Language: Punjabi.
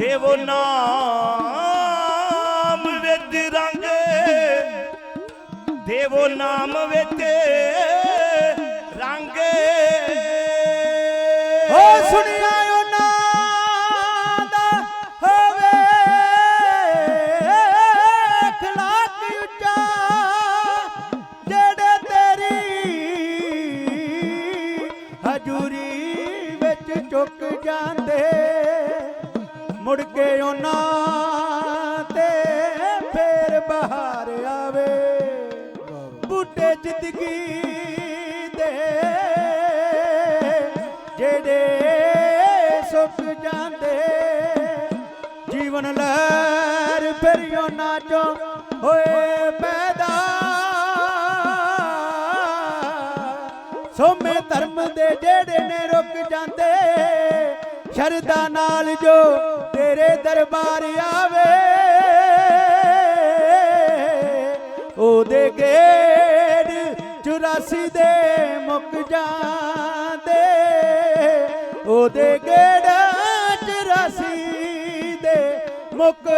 ਦੇਵੋ ਨਾਮ ਵਿੱਚ ਰੰਗ। ਦੇਵੋ ਨਾਮ ਵਿੱਚ ਰੰਗ। ਹੋ ਸੁਣਿਆ ਹੋਵੇ। ਖਲਾਕ ਉੱਚਾ ਤੇਰੀ ਹਜ਼ੂਰੀ ਵਿੱਚ ਚੁੱਕ ਜਾਂਦੇ। ਮੁੜ ਕੇ ਉਹਨਾਂ ਤੇ ਫੇਰ ਬਹਾਰ ਆਵੇ। ਬੂਟੇ ਜ਼ਿੰਦਗੀ ਦੇ ਜਿਹੜੇ ਸੁੱਕ ਜਾਂਦੇ, ਜੀਵਨ ਲਹਿਰ ਫਿਰ ਉਹਨਾਂ ਚੋਂ ਹੋਏ ਪੈਦਾ। ਸੋਮੇ ਧਰਮ ਦੇ ਜਿਹੜੇ ਨੇ ਰੁਕ ਜਾਂਦੇ ਸ਼ਰਧਾ ਨਾਲ ਜੋ ਤੇਰੇ ਦਰਬਾਰ ਆਵੇ, ਉਹਦੇ ਗੇੜ 84 ਦੇ ਮੁੱਕ ਜਾਂਦੇ, ਉਹਦੇ ਗੇੜ 84 ਦੇ ਮੁੱਕ